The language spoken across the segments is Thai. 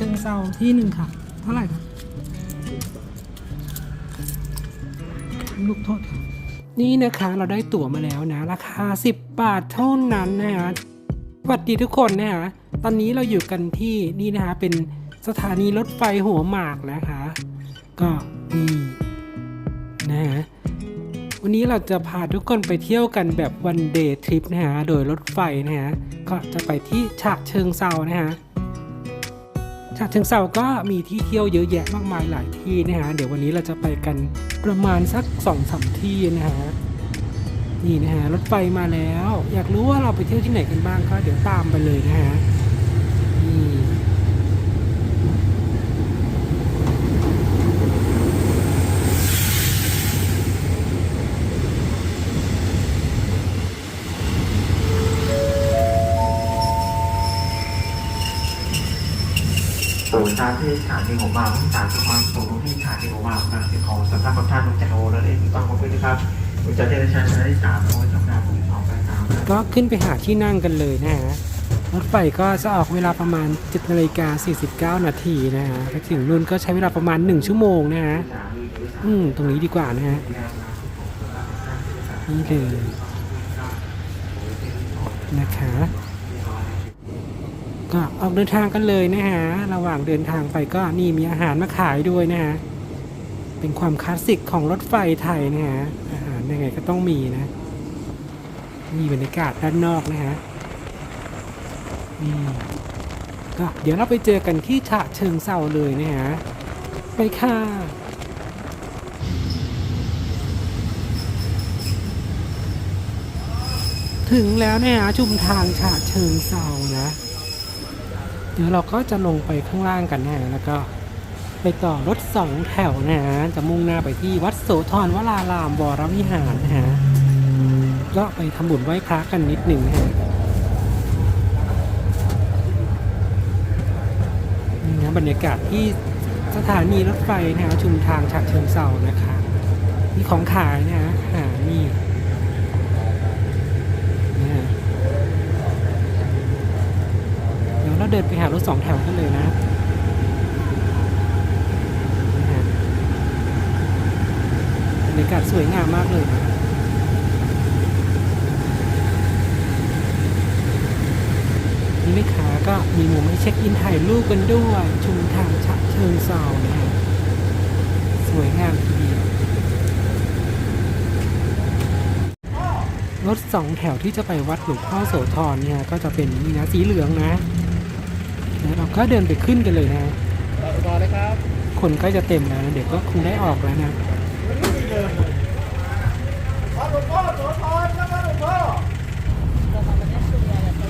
เชิงเซาที่หนึ่งค่ะ เท่าไหร่ครับลูกโทษครับนี่นะคะเราได้ตั๋วมาแล้วนะ ราคา 10 บาทเท่านั้นนะฮะสวัสดีทุกคนนะฮะตอนนี้เราอยู่กันที่นี่นะคะเป็นสถานีรถไฟหัวหมากนะคะ ก็นี่นะฮะวันนี้เราจะพาทุกคนไปเที่ยวกันแบบวันเดย์ทริปนะฮะ โดยรถไฟนะฮะ ก็จะไปที่ฉะเชิงเซานะฮะ ฉะเชิงเซาก็มีที่เที่ยวเยอะแยะมากมายหลายที่นะฮะ เดี๋ยววันนี้เราจะไปกันประมาณสักสองสามที่นะฮะ นี่นะฮะรถไฟมาแล้ว อยากรู้ว่าเราไปเที่ยวที่ไหนกันบ้างก็เดี๋ยวตามไปเลยนะฮะ ปู่ชาที่ฐานที่ผมมาผู้สารสุขความสูงที่ฐานที่ผมมาการเสียของสำนักพระท่านลุงจันโอและเองต้องขอบคุณนะครับลุงจันเทศชัยและที่สามโอ้ยจำได้ผมสองไปตามนก็ขึ้นไปหาที่นั่งกันเลยนะฮะรถไฟก็จะออกเวลาประมาณ 7นาฬิกา49 นาทีนะฮะไปถึงนู่นก็ใช้เวลาประมาณ 1 ชั่วโมงนะฮะอืม ตรงนี้ดีกว่านะฮะ นี่เลยนะคะ ก็ออกเดินทางกันเลยนะฮะ ระหว่างเดินทางไปก็นี่มีอาหารมาขายด้วยนะฮะ เป็นความคลาสสิกของรถไฟไทยนะฮะ อาหารยังไงก็ต้องมีนะ นี่บรรยากาศด้านนอกนะฮะ นี่ก็เดี๋ยวเราไปเจอกันที่ฉะเชิงเซาเลยนะฮะ ไปค่ะถึงแล้วนะฮะชุมทางฉะเชิงเซานะ ดี๋ยวเราก็จะลงไปข้างล่างกันนะฮะแล้วก็ไปต่อรถสองแถวนะฮะจะมุ่งหน้าไปที่วัดโสธรวรารามวรวิหารนะฮะก็ไปทำบุญไหว้พระกันนิดหนึ่งนะฮะนี่นะบรรยากาศที่สถานีรถไฟนะฮะชุมทางฉะเชิงเซานะคะมีของขายนะฮะอาหารนี่นะฮะ เดินไปหารถสองแถวกันเลยนะบรรยากาศสวยงามมากเลยนะนี่แม่ค้าก็มีมุมให้เช็คอินถ่ายรูปกันด้วยชุมทางฉะเชิงเซานะฮะสวยงามทีเดียวรถสองแถวที่จะไปวัดหลวงพ่อโสธรเนี่ยก็จะเป็นนี่นะสีเหลืองนะ แล้วเราก็เดินไปขึ้นกันเลยนะต่อเลยครับ คนใกล้จะเต็มแล้วนะเดี๋ยวก็คงได้ออกแล้วนะหลวงพ่อโสธรครับหลวงพ่อ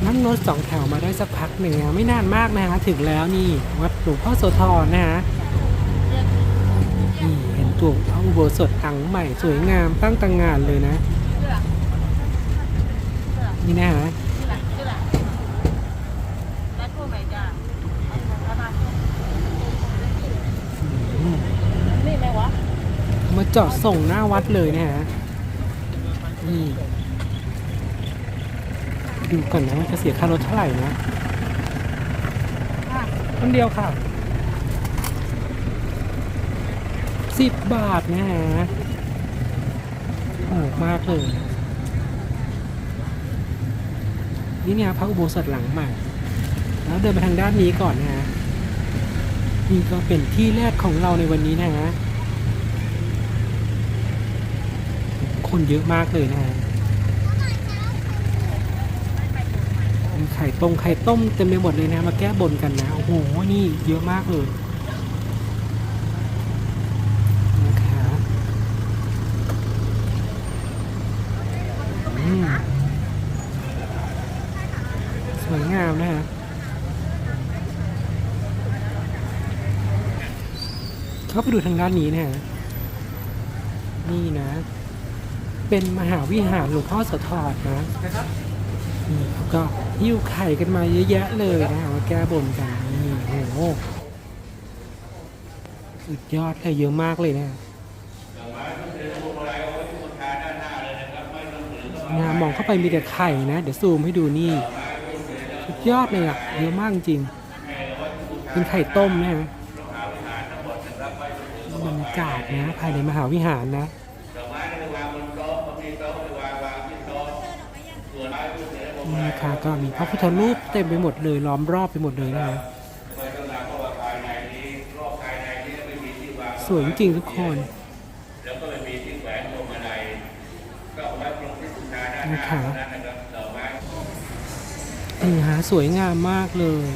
นั่งรถสองแถวมาได้สักพักหนึ่งนะไม่นานมากนะฮะถึงแล้วนี่วัดหลวงพ่อโสธรนะฮะนี่เห็นตัวพระอุโบสถหลังใหม่สวยงามตั้งตังงานเลยนะ นี่นะฮะ นี่ไหมวะ มาจอดส่งหน้าวัดเลยนะฮะนี่ดูก่อนนะว่าจะเสียค่ารถเท่าไหร่นะคนเดียวค่ะสิบบาทนะฮะถูกมากเลย นี่เนี่ยพระอุโบสถหลังใหม่ แล้วเดินไปทางด้านนี้ก่อนนะฮะนี่ก็เป็นที่แรกของเราในวันนี้นะฮะ คนเยอะมากเลยนะฮะไข่ตรงไข่ต้มเต็มไปหมดเลยนะ มาแก้บนกันนะ โอ้โห นี่เยอะมากเลยนะคะสวยงามนะฮะเข้าไปดูทางด้านนี้นะฮะนี่นะ เป็นมหาวิหารหลวงพ่อโสธรนะนี่ก็หิ้วไข่กันมาเยอะแยะเลยนะมาแก้บนกันนี่โอ้โหสุดยอดเลยเยอะมากเลยนะนะมองเข้าไปมีแต่ไข่นะ เดี๋ยวซูมให้ดูนี่ สุดยอดเลยอะเยอะมากจริงเป็นไข่ต้มนะฮะบรรยากาศนะ ภายในมหาวิหารนะ นี่นะคะก็มีพระพุทธรูปเต็มไปหมดเลยล้อมรอบไปหมดเลยนะฮะสวยจริงทุกคนนะคะนี่ฮะสวยงามมากเลย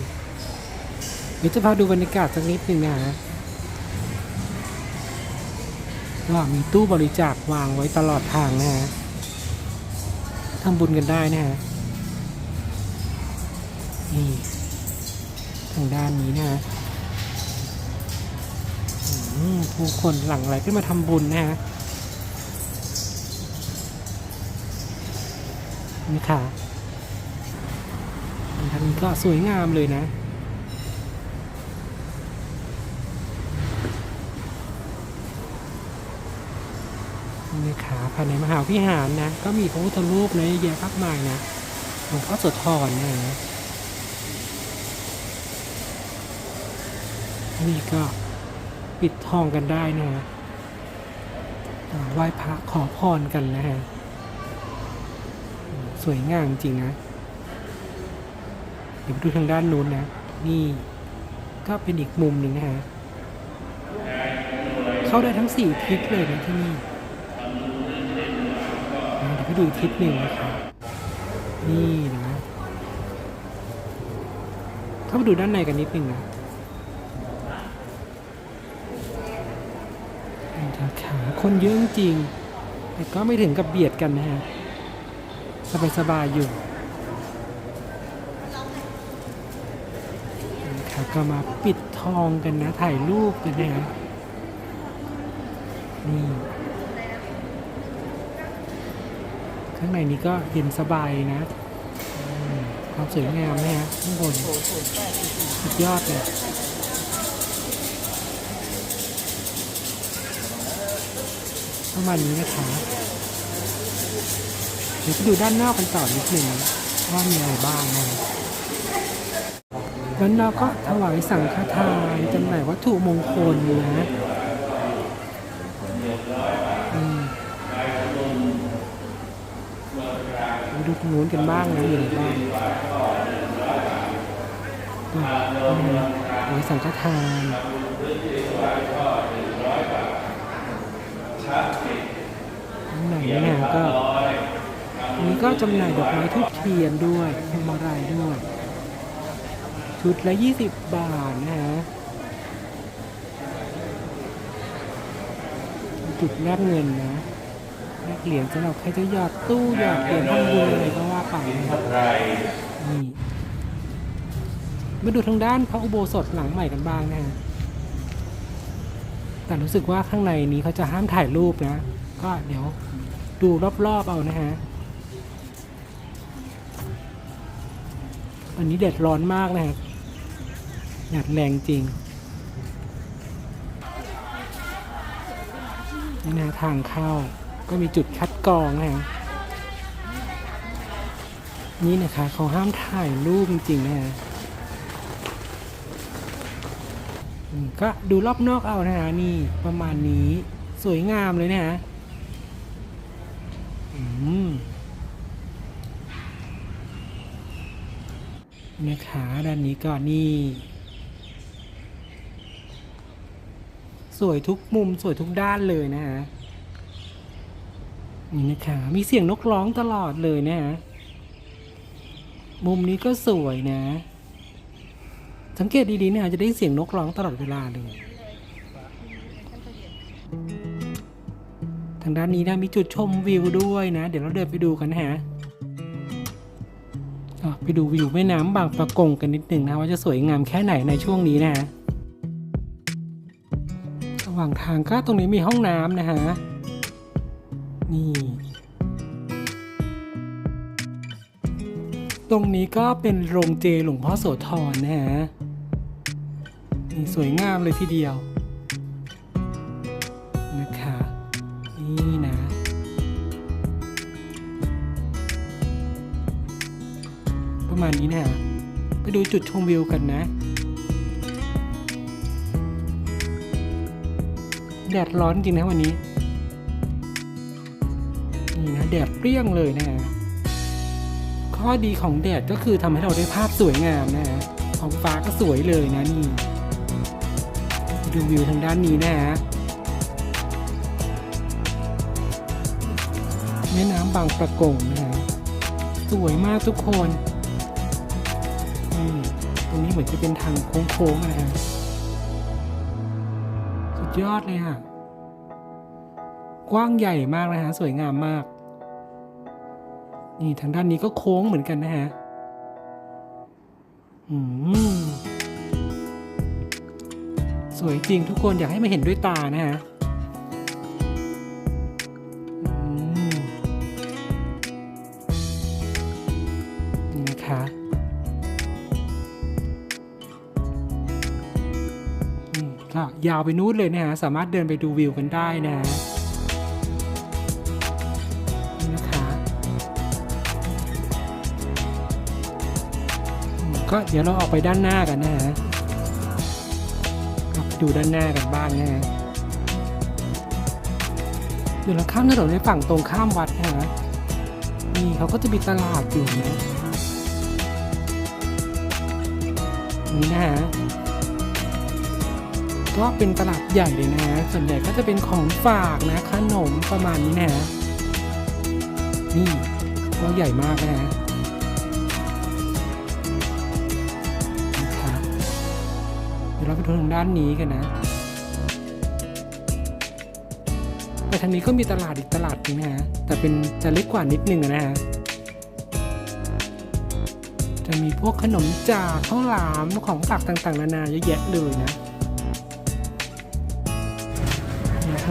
เดี๋ยวจะพาดูบรรยากาศสักนิดหนึ่งนะฮะก็มีตู้บริจาควางไว้ตลอดทางนะฮะทำบุญกันได้นะฮะ นี่ทางด้านนี้นะฮะผู้คนหลั่งไหลขึ้นมาทำบุญนะฮะนี่ค่ะทางนี้ก็สวยงามเลยนะนี่ค่ะภายในมหาวิหารนะ ก็มีพระพุทธรูปนะเยอะแยะมากมายนะหลวงพ่อโสธรนะ นี่ก็ปิดทองกันได้นะฮะไหว้พระขอพรกันนะฮะ สวยงามจริงนะเดี๋ยวไปดูทางด้านนู้นนะ นี่ก็เป็นอีกมุมหนึ่งนะฮะ เข้าได้ทั้งสี่ทิศเลยนะที่นี่เดี๋ยวไปดูทิศหนึ่งนะครับ นี่นะ เข้าไปดูด้านในกันนิดหนึ่งนะ นี่ทางขาคนเยอะจริง แต่ก็ไม่ถึงกับเบียดกันนะฮะ สบายๆอยู่นะครับก็มาปิดทองกันนะ ถ่ายรูปกันนะฮะนี่ข้างในนี้ก็เย็นสบายนะ ความสวยงามนะฮะข้างบนสุดยอดเลย ประมาณนี้นะคะเดี๋ยวไปดูด้านนอกกันต่อนิดนึงว่ามีอะไรบ้างนะแล้วเราก็ถวายสังฆทานจำหน่ายวัตถุมงคลนะมาดูตรงนู้นกันบ้างนะอยู่ไหนบ้างถวายสังฆทานางในนี่นะก็นี่ก็จำหน่ายดอกไม้ทุกเทียนด้วยพวงมาลัยด้วย ชุดละ 20 บาทนะฮะจุดแลกเงินนะแลกเหรียญสำหรับใครจะหยอดตู้หยอดเหรียญทำบุญอะไรก็ว่าไปนะครับนี่มาดูทางด้านพระอุโบสถหลังใหม่กันบ้างนะฮะแต่รู้สึกว่าข้างในนี้เขาจะห้ามถ่ายรูปนะ ก็เดี๋ยวดูรอบๆเอานะฮะอันนี้เด็ดร้อนมากนะครับหยาดแรงจริง นี่นะทางเข้าก็มีจุดคัดกรองนะฮะนี่นะคะเขาห้ามถ่ายรูปจริงๆนะฮะก็ดูรอบนอกเอานะฮะนี่ประมาณนี้สวยงามเลยนะฮะอืม นะคะด้านนี้ก็นี่ สวยทุกมุมสวยทุกด้านเลยนะฮะนี่นะคะมีเสียงนกร้องตลอดเลยนะฮะมุมนี้ก็สวยนะ สังเกตดีๆนะจะได้เสียงนกร้องตลอดเวลาเลย ทางด้านนี้นะมีจุดชมวิวด้วยนะ เดี๋ยวเราเดินไปดูกันนะฮะ ไปดูวิวแม่น้ำบางปะกงกันนิดหนึ่งนะว่าจะสวยงามแค่ไหนในช่วงนี้นะระหว่างทางก็ตรงนี้มีห้องน้ำนะฮะ นี่ ตรงนี้ก็เป็นโรงเจหลวงพ่อโสธรนะฮะ นี่สวยงามเลยทีเดียว มาณนี้นะ ไปดูจุดชมวิวกันนะ แดดร้อนจริงนะวันนี้ นี่นะแดดเปรี้ยงเลยนะ ข้อดีของแดดก็คือทำให้เราได้ภาพสวยงามนะฮะท้องฟ้าก็สวยเลยนะนี่ ดูวิวทางด้านนี้นะฮะแม่น้ำบางประกงนะฮะสวยมากทุกคน เหมือนจะเป็นทางโค้งๆนะฮะสุดยอดเลยฮะกว้างใหญ่มากนะฮะ สวยงามมาก นี่ทางด้านนี้ก็โค้งเหมือนกันนะฮะอืมสวยจริงทุกคนอยากให้มาเห็นด้วยตานะฮะ ยาวไปนู้นเลยนะฮะ สามารถเดินไปดูวิวกันได้นะนี่นะคะก็เดี๋ยวเราออกไปด้านหน้ากันนะฮะไปดูด้านหน้ากันบ้างนะฮะเดี๋ยวเราข้ามถนนในฝั่งตรงข้ามวัดนะฮะนี่เขาก็จะมีตลาดอยู่นะนี่นะฮะ ก็เป็นตลาดใหญ่เลยนะฮะส่วนใหญ่ก็จะเป็นของฝากนะขนมประมาณนี้นะฮะนี่ก็ใหญ่มากนะฮะนะคะเดี๋ยวเราไปดูทางด้านนี้กันนะแต่ทางนี้ก็มีตลาดอีกตลาดหนึงนะฮะ แต่เป็นจะเล็กกว่านิดนึงนะฮะ จะมีพวกขนมจากข้าวหลามของฝากต่างๆ นานาเยอะแยะเลยนะ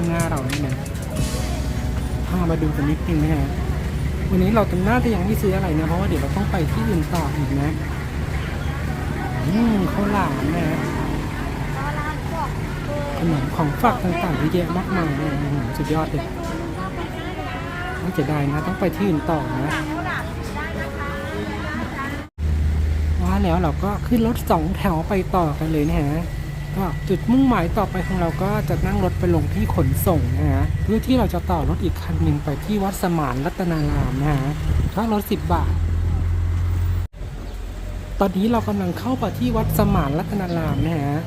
ข้างหน้าเรานี่นะพามาดูกันนิดนึงนะฮะวันนี้เราจะน่าจะยังไม่ซื้ออะไรนะเพราะว่าเดี๋ยวเราต้องไปที่อื่นต่ออีกนะอืมข้าวหลามนะขนมของฝากต่างๆเยอะแยะมากมายเลยสุดยอดเลยไม่จะได้นะต้องไปที่อื่นต่อนะว่าแล้วเราก็ขึ้นรถสองแถวไปต่อกันเลยนะฮะ ก็จุดมุ่งหมายต่อไปของเราก็จะนั่งรถไปลงที่ขนส่งนะฮะเพื่อที่เราจะต่อรถอีกคันหนึ่งไปที่วัดสมานรัตนารามนะฮะค่ารถสิบบาท ตอนนี้เรากำลังเข้าไปที่วัดสมานรัตนารามนะฮะ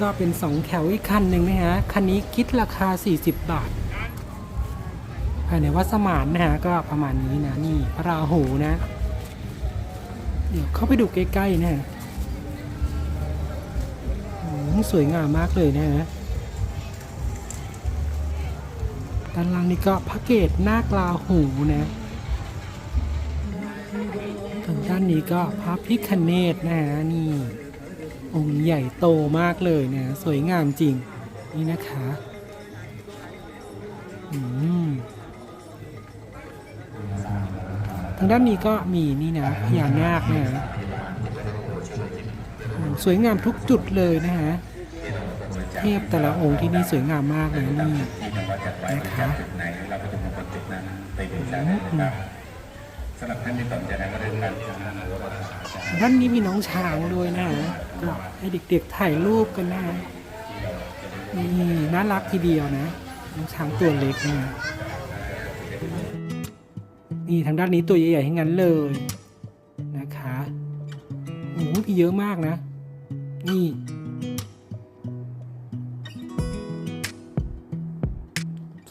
ก็เป็นสองแถวอีกคันหนึ่งนะฮะคันนี้คิดราคา 40 บาทภายในวัดสมานนะฮะก็ประมาณนี้นะนี่พระราหูนะ เดี๋ยวเข้าไปดูใกล้ๆนะฮะ้สวยงามมากเลยนะฮะด้านล่างนี่ก็พระเกศนาคลาหูนะทางด้านนี้ก็พระพิคเนตนะฮะนี่ องค์ใหญ่โตมากเลยนะ สวยงามจริง นี่นะคะอืมทางด้านนี้ก็มีนี่นะพญานาคนะฮะสวยงามทุกจุดเลยนะฮะ เทพแต่ละองค์ที่นี่สวยงามมากเลยนี่นะคะไหนเราก็จะมากดจุดนั้นไปดูได้เลยนะครับสำหรับท่านที่สนใจนะก็เรื่องการท่านนี้มีน้องช้างด้วยนะฮะก็ให้เด็กๆถ่ายรูปกันนะนี่น่ารักทีเดียวนะ น้องช้างตัวเล็กนะนี่ทางด้านนี้ตัวใหญ่ๆทั้งนั้นเลยนะคะโอ้โหมีเยอะมากนะ นี่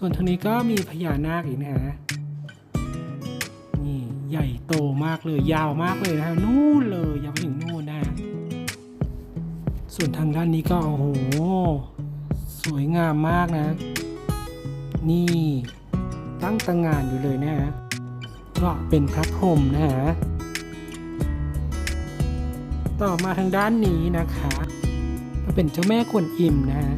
ส่วนทางนี้ก็มีพญานาคอีกนะฮะ นี่ใหญ่โตมากเลยยาวมากเลยนะฮะ นู่นเลยยาวไปถึงนู่นนะ ส่วนทางด้านนี้ก็โอ้โห สวยงามมากนะ นี่ตั้งตังงานอยู่เลยนะฮะ ก็เป็นพระพรหมนะฮะ ต่อมาทางด้านนี้นะคะ ก็เป็นเจ้าแม่กวนอิมนะฮะ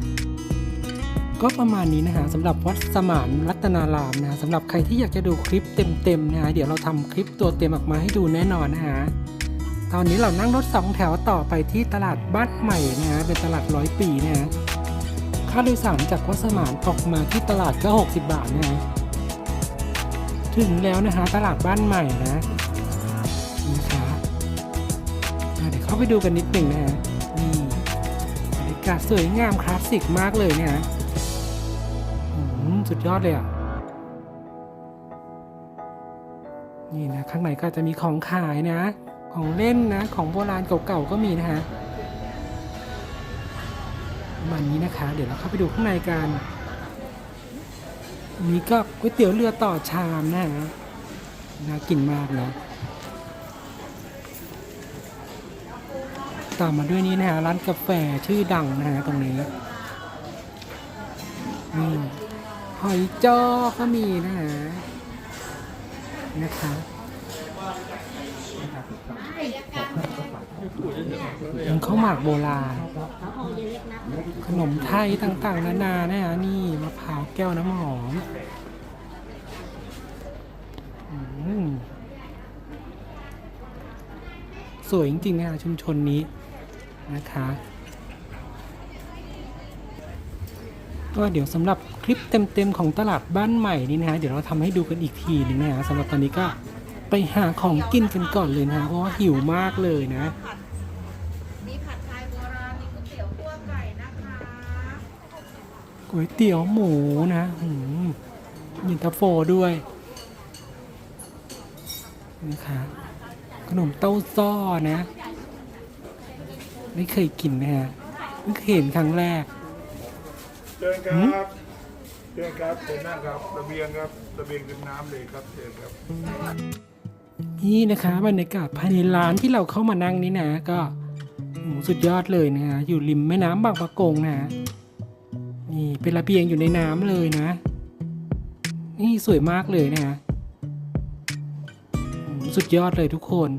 ก็ประมาณนี้นะฮะสำหรับวัดสมานรัตนารามนะฮะสำหรับใครที่อยากจะดูคลิปเต็มๆนะฮะเดี๋ยวเราทำคลิปตัวเต็มออกมาให้ดูแน่นอนนะฮะตอนนี้เรานั่งรถสองแถวต่อไปที่ตลาดบ้านใหม่นะฮะเป็นตลาดร้อยปีนะฮะค่าโดยสารจากวัดสมานออกมาที่ตลาดก็ 60 บาทนะฮะถึงแล้วนะฮะตลาดบ้านใหม่นะนะคะเดี๋ยวเข้าไปดูกันนิดหนึ่งนะฮะนี่บรรยากาศสวยงามคลาสสิกมากเลยเนี่ยฮะ สุดยอดเลยอะ นี่นะ ข้างในก็จะมีของขายนะ ของเล่นนะ ของโบราณเก่าๆก็มีนะฮะประมาณนี้นะคะ เดี๋ยวเราเข้าไปดูข้างในกันอันนี้ก็ก๋วยเตี๋ยวเรือต่อชามนะฮะน่ากินมากนะตามมาด้วยนี้นะฮะร้านกาแฟชื่อดังนะฮะตรงนี้ นี่ หอยจ้อก็มีนะฮะนะคะเป็นข้าวหมากโบราณ ขนมไทยต่างๆ นานานะฮะนี่มะพร้าวแก้วน้ำหอมสวยจริงๆนะชุมชนนี้นะคะ ก็เดี๋ยวสำหรับคลิปเต็มๆของตลาดบ้านใหม่นี้นะฮะเดี๋ยวเราทำให้ดูกันอีกทีหนึงนะฮะสำหรับตอนนี้ก็ไปหาของกินกันก่อนเลยนะฮะเพราะว่าหิวมากเลยนะมีผัดไทยโบราณมีก๋วยเตี๋ยวคั่วไก่นะคะก๋วยเตี๋ยวหมูนะอืมมีตาโฟด้วยนะคะขนมเต้าซ้อนะ ไม่เคยกินนะฮะเพิ่งเห็นครั้งแรก เชิญครับเชิญครับเชิญนั่งครับระเบียงครับระเบียงริมน้ำเลยครับเชิญครับ นี่นะคะบรรยากาศภายในร้านที่เราเข้ามานั่งนี่นะ ก็โหสุดยอดเลยนะฮะอยู่ริมแม่น้ำบางปะกงนะฮะนี่เป็นระเบียงอยู่ในน้ำเลยนะ นี่สวยมากเลยนะฮะโหสุดยอดเลยทุกคน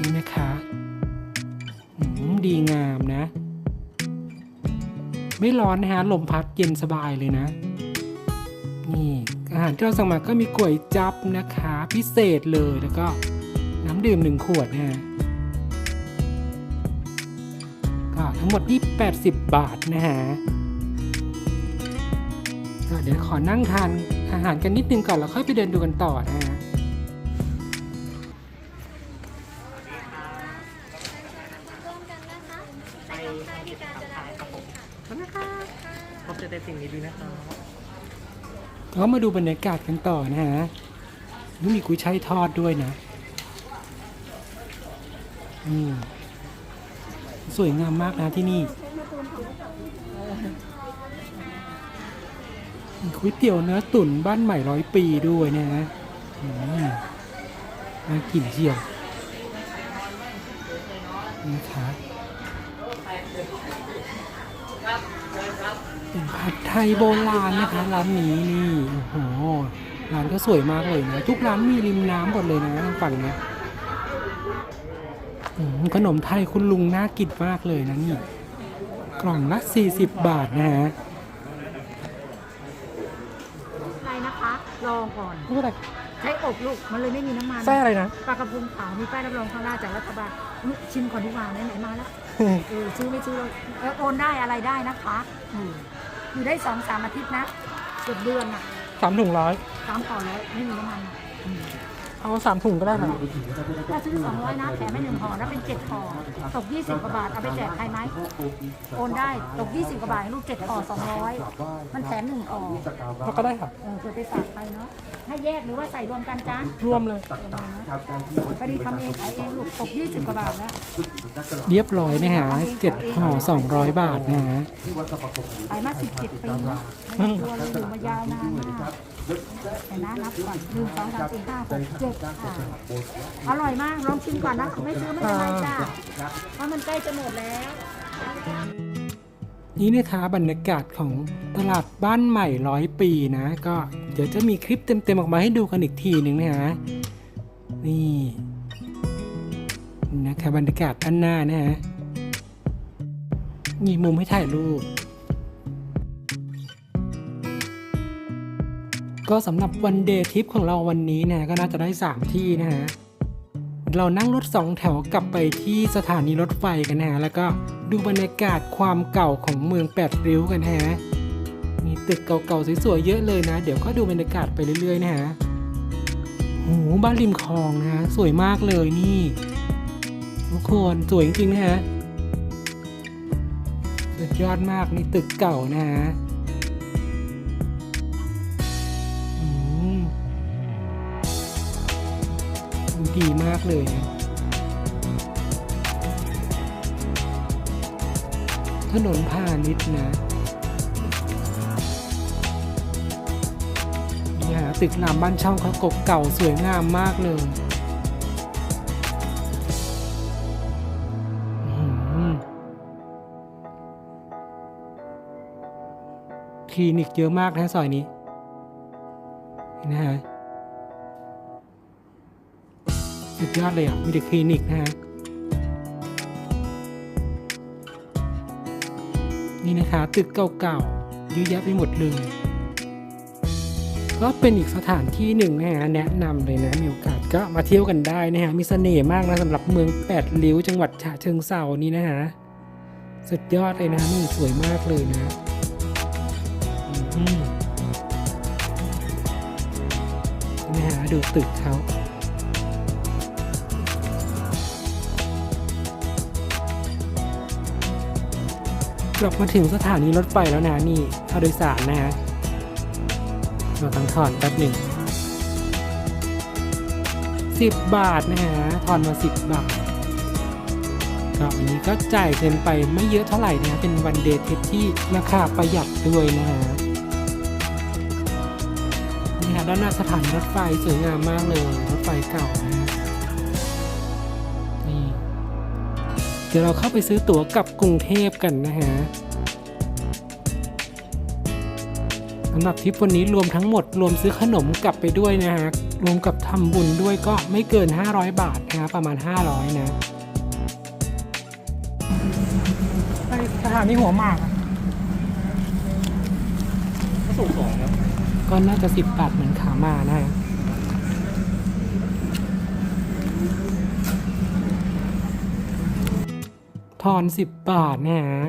นี่นะคะอืมดีงามนะ ไม่ร้อนนะฮะ ลมพัดเย็นสบายเลยนะ นี่อาหารที่เราสั่งมาก็มีก๋วยจับนะคะ พิเศษเลยแล้วก็น้ำดื่มหนึ่งขวดนะฮะก็ทั้งหมดนี่80 บาทนะฮะก็เดี๋ยวขอนั่งทานอาหารกันนิดนึงก่อนแล้วค่อยไปเดินดูกันต่อนะฮะ ก็มาดูบรรยากาศกันต่อนะฮะนี่มีกุ้ยช่ายทอดด้วยนะอืมสวยงามมากนะที่นี่ก๋วยเตี๋ยวเนื้อตุ๋นบ้านใหม่ร้อยปีด้วยนะฮะอืมน่ากินเชียวนะคะ เป็นผัดไทยโบราณนะคะร้านนี้นี่โอ้โหร้านก็สวยมากเลยนะทุกร้านมีริมน้ำหมดเลยนะทางฝั่งเนี้ยอืมขนมไทยคุณลุงน่ากินมากเลยนะนี่กล่องละ 40 บาทนะฮะอะไรนะคะ รอก่อนพูดอะไรใช้อบลูก มันเลยไม่มีน้ำมันไส้อะไรนะปลากระพงขาวมีป้ายรับรองข้างหน้าจากรัฐบาลลูกชิมก่อนดีกว่าไหนๆมาแล้ว เออซื้อไม่ซื้อเราเออโอนได้อะไรได้นะคะอืมอยู่ได้สองสามอาทิตย์นะเกือบเดือนอะสามถุงร้อยสามก่อนแล้วไม่มีน้ำมันอะ เอาสามถุงก็ได้ค่ะถ้าซื้อสองร้อยนะแถมให้หนึ่งห่อแล้วเป็นเจ็ดห่อตกยี่สิบกว่าบาท เอาไปแจกใครไหมโอนได้ตกยี่สิบกว่าบาทให้ลูกเจ็ดห่อสองร้อยมันแถมหนึ่งห่อเขาก็ได้ค่ะเออเผื่อไปฝากใครเนาะให้แยกหรือว่าใส่รวมกันจ้ารวมเลยพอดีทำเองขายเองลูกตกยี่สิบกว่าบาทแล้วเรียบร้อยนะฮะเจ็ดห่อสองร้อยบาทนะฮะขายมาสิบเจ็ดปีแล้วตัวเราอยู่มายาวนานมากแต่นะนับก่อนหนึ่งสองสามสี่ห้าหกเจ็ดค่ะอร่อยมากลองชิมก่อนนะไม่ซื้อไม่เป็นไรจ้าเพราะมันใกล้จะหมดแล้ว นี่นะคะบรรยากาศของตลาดบ้านใหม่ร้อยปีนะ ก็เดี๋ยวจะมีคลิปเต็มๆออกมาให้ดูกันอีกทีหนึ่งนะฮะนี่นะคะบรรยากาศด้านหน้านะฮะมีมุมให้ถ่ายรูป ก็สำหรับวันเดย์ทริปของเราวันนี้นะก็น่าจะได้ 3 ที่นะฮะ เรานั่งรถสองแถวกลับไปที่สถานีรถไฟกันนะฮะ แล้วก็ดูบรรยากาศความเก่าของเมืองแปดริ้วกันฮะ มีตึกเก่าๆสวยๆเยอะเลยนะ เดี๋ยวก็ดูบรรยากาศไปเรื่อยๆนะฮะโหบ้านริมคลองนะฮะสวยมากเลยนี่ ทุกคนสวยจริงๆนะฮะสุดยอดมากนี่ตึกเก่านะฮะ ดีมากเลยนะถนนพาณิชย์นะนี่ฮะตึกรามบ้านช่องเขากบเก่าสวยงามมากเลยคลินิกเยอะมากนะซอยนี้นนะฮะ สุดยอดเลยอะ มีแต่คลินิกนะฮะ นี่นะคะ ตึกเก่าๆเยอะแยะไปหมดเลย ก็เป็นอีกสถานที่หนึ่งนะฮะ แนะนำเลยนะ มีโอกาสก็มาเที่ยวกันได้นะฮะ มีเสน่ห์มากนะสำหรับเมืองแปดริ้วจังหวัดฉะเชิงเซานี่นะฮะ สุดยอดเลยนะนี่สวยมากเลยนะอืมนี่นะฮะดูตึกเขา กลับมาถึงสถานีรถไฟแล้วนะนี่ค่าโดยสารนะฮะเราต้องถอนแป๊บหนึ่งสิบบาทนะฮะทอนมาสิบบาทก็วันนี้ก็จ่ายเกินไปไม่เยอะเท่าไหร่นะเป็นวันเดย์ทริปที่ราคาประหยัดด้วยนะฮะนี่ฮะด้านหน้าสถานีรถไฟสวยงามมากเลยรถไฟเก่านะ เดี๋ยวเราเข้าไปซื้อตั๋วกลับกรุงเทพกันนะฮะสำหรับทริปวันนี้รวมทั้งหมดรวมซื้อขนมกลับไปด้วยนะฮะ รวมกับทำบุญด้วยก็ไม่เกิน 500 บาทนะฮะประมาณ 500 นะไปสถานีหัวหมากอะก็น่าจะ 10 บาทเหมือนขามานะฮะ ทอน10 บาทนะฮะ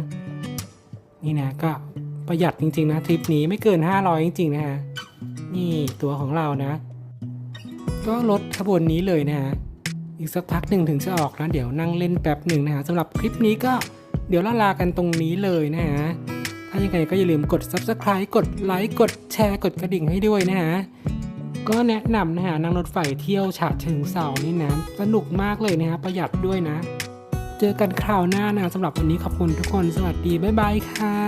นี่นะก็ประหยัดจริง ๆ นะทริปนี้ไม่เกิน 500 จริง ๆ นะฮะนี่ตัวของเรานะ ก็ลดขบวนนี้เลยนะฮะอีกสักพักหนึ่งถึงจะออกนะเดี๋ยวนั่งเล่นแป๊บหนึ่งนะฮะสำหรับคลิปนี้ก็เดี๋ยวละลากันตรงนี้เลยนะฮะถ้ายังไงก็อย่าลืมกด subscribe กดไลค์กดแชร์กดกระดิ่งให้ด้วยนะฮะก็แนะนำนะฮะนั่งรถไฟเที่ยวฉะเชิงเซานี่นะสนุกมากเลยนะฮะประหยัดด้วยนะ เจอกันคราวหน้านะสำหรับวันนี้ขอบคุณทุกคน สวัสดี บ๊ายบายค่ะ